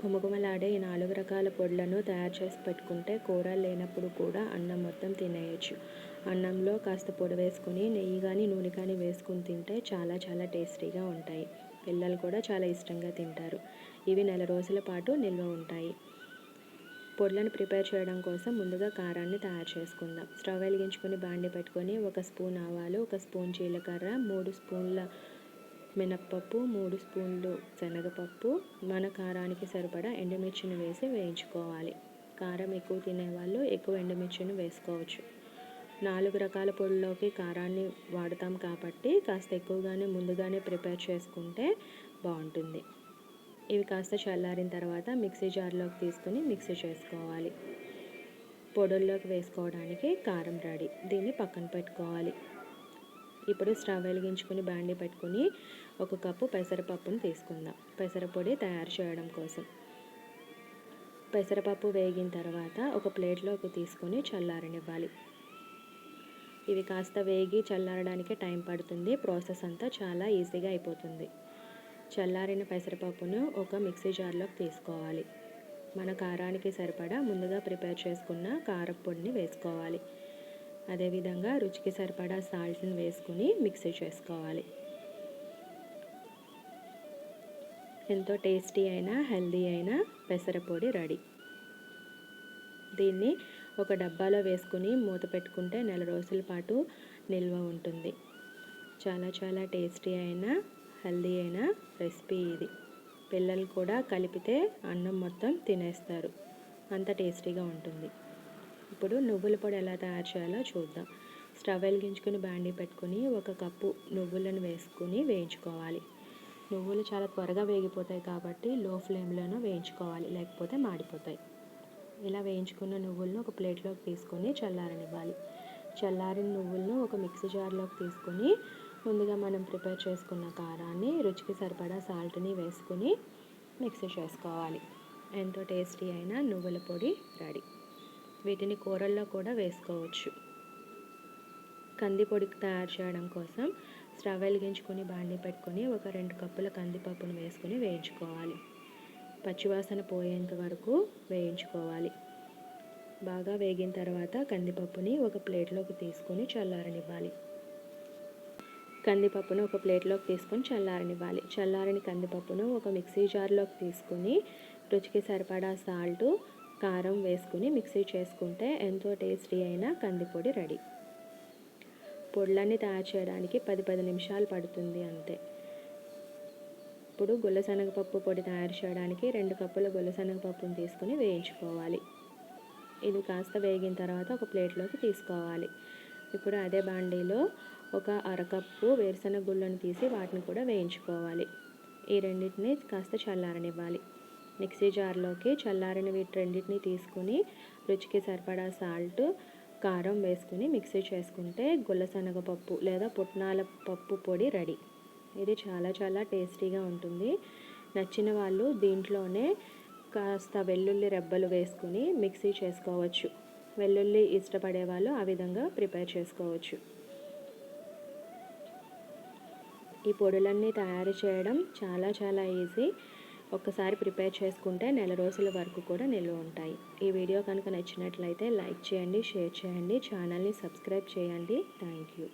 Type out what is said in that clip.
ఘుమఘుమలాడే ఈ నాలుగు రకాల పొడులను తయారు చేసి పెట్టుకుంటే కూర లేనప్పుడు కూడా అన్నం మొత్తం తినేయచ్చు. అన్నంలో కాస్త పొడి వేసుకుని నెయ్యి కానీ నూనె కానీ వేసుకుని తింటే చాలా చాలా టేస్టీగా ఉంటాయి. పిల్లలు కూడా చాలా ఇష్టంగా తింటారు. ఇవి నెల రోజుల పాటు నిల్వ ఉంటాయి. పొడులను ప్రిపేర్ చేయడం కోసం ముందుగా కారాన్ని తయారు చేసుకుందాం. స్టవ్ వెలిగించుకొని బాండి పెట్టుకొని ఒక స్పూన్ ఆవాలు ఒక స్పూన్ జీలకర్ర మూడు స్పూన్ల మినప్పప్పు మూడు స్పూన్లు శనగపప్పు మన కారానికి సరిపడా ఎండుమిర్చిని వేసి వేయించుకోవాలి. కారం ఎక్కువ తినేవాళ్ళు ఎక్కువ ఎండుమిర్చిని వేసుకోవచ్చు. నాలుగు రకాల పొడిలోకి కారాన్ని వాడతాం కాబట్టి కాస్త ఎక్కువగానే ముందుగానే ప్రిపేర్ చేసుకుంటే బాగుంటుంది. ఇవి కాస్త చల్లారిన తర్వాత మిక్సీ జార్లోకి తీసుకుని మిక్సీ చేసుకోవాలి. పొడుల్లోకి వేసుకోవడానికి కారం రెడీ. దీన్ని పక్కన పెట్టుకోవాలి. ఇప్పుడు స్టవ్ వెలిగించుకొని బాండి పెట్టుకుని ఒక కప్పు పెసరపప్పును తీసుకుందాం. పెసరపొడి తయారు చేయడం కోసం. పెసరపప్పు వేగిన తర్వాత ఒక ప్లేట్లోకి తీసుకొని చల్లారనివ్వాలి. ఇవి కాస్త వేగి చల్లారడానికి టైం పడుతుంది. ప్రాసెస్ అంతా చాలా ఈజీగా అయిపోతుంది. చల్లారిన పెసరపప్పును ఒక మిక్సీ జార్లోకి తీసుకోవాలి. మన కారానికి సరిపడా ముందుగా ప్రిపేర్ చేసుకున్న కారపొడిని వేసుకోవాలి. అదేవిధంగా రుచికి సరిపడా సాల్ట్ని వేసుకుని మిక్సీ చేసుకోవాలి. ఎంతో టేస్టీ అయినా హెల్దీ అయినా పెసరపొడి రెడీ. దీన్ని ఒక డబ్బాలో వేసుకుని మూత పెట్టుకుంటే నెల రోజుల పాటు నిల్వ ఉంటుంది. చాలా చాలా టేస్టీ అయిన హెల్దీ అయిన రెసిపీ ఇది. పిల్లలు కూడా కలిపితే అన్నం మొత్తం తినేస్తారు. అంత టేస్టీగా ఉంటుంది. ఇప్పుడు నువ్వుల పొడి ఎలా తయారు చేయాలో చూద్దాం. స్టవ్ వెలిగించుకుని బాండీ పెట్టుకుని ఒక కప్పు నువ్వులను వేసుకుని వేయించుకోవాలి. నువ్వులు చాలా త్వరగా వేగిపోతాయి కాబట్టి లో ఫ్లేమ్లోనూ వేయించుకోవాలి లేకపోతే మాడిపోతాయి. ఇలా వేయించుకున్న నువ్వులను ఒక ప్లేట్లోకి తీసుకొని చల్లారనివ్వాలి. చల్లారిన నువ్వులను ఒక మిక్సీ జార్లోకి తీసుకొని ముందుగా మనం ప్రిపేర్ చేసుకున్న కారాన్ని రుచికి సరిపడా సాల్ట్ని వేసుకుని మిక్సీ చేసుకోవాలి. ఎంతో టేస్టీ అయిన నువ్వుల పొడి రెడీ. వీటిని కూరల్లో కూడా వేసుకోవచ్చు. కందిపొడి తయారు చేయడం కోసం స్టవ్ వెలిగించుకొని బాండి పెట్టుకొని ఒక రెండు కప్పుల కందిపప్పును వేసుకొని వేయించుకోవాలి. పచ్చివాసన పోయేంత వరకు వేయించుకోవాలి. బాగా వేగిన తర్వాత కందిపప్పుని ఒక ప్లేట్లోకి తీసుకొని చల్లారనివ్వాలి. కందిపప్పును ఒక ప్లేట్లోకి తీసుకొని చల్లారనివ్వాలి. చల్లారని కందిపప్పును ఒక మిక్సీ జార్లోకి తీసుకొని రుచికి సరిపడా సాల్ట్ కారం వేసుకుని మిక్సీ చేసుకుంటే ఎంతో టేస్టీ అయిన కందిపొడి రెడీ. పొడులన్నీ తయారు చేయడానికి పది పది నిమిషాలు పడుతుంది అంతే. ఇప్పుడు గుల్లశనగపప్పు పొడి తయారు చేయడానికి రెండు కప్పుల గుల్లశనగపప్పును తీసుకుని వేయించుకోవాలి. ఇది కాస్త వేగిన తర్వాత ఒక ప్లేట్లోకి తీసుకోవాలి. ఇప్పుడు అదే బాండీలో ఒక అరకప్పు వేరుశనగ గుళ్ళను తీసి వాటిని కూడా వేయించుకోవాలి. ఈ రెండింటిని కాస్త చల్లారనివ్వాలి. మిక్సీ జార్లోకి చల్లారిన వీటి రెండింటిని తీసుకుని రుచికి సరిపడా సాల్ట్ కారం వేసుకుని మిక్సీ చేసుకుంటే గుల్లశనగపప్పు లేదా పుట్నాల పప్పు పొడి రెడీ. ఇది చాలా చాలా టేస్టీగా ఉంటుంది. నచ్చిన వాళ్ళు దీంట్లోనే కాస్త వెల్లుల్లి రెబ్బలు వేసుకుని మిక్సీ చేసుకోవచ్చు. వెల్లుల్లి ఇష్టపడే వాళ్ళు ఆ విధంగా ప్రిపేర్ చేసుకోవచ్చు. ఈ పొడులన్నీ తయారు చేయడం చాలా చాలా ఈజీ. ఒక్కసారి ప్రిపేర్ చేసుకుంటే నెల రోజుల వరకు కూడా నిల్వ ఉంటాయి. ఈ వీడియో కనుక నచ్చినట్లయితే లైక్ చేయండి షేర్ చేయండి ఛానల్ని సబ్స్క్రైబ్ చేయండి. Thank you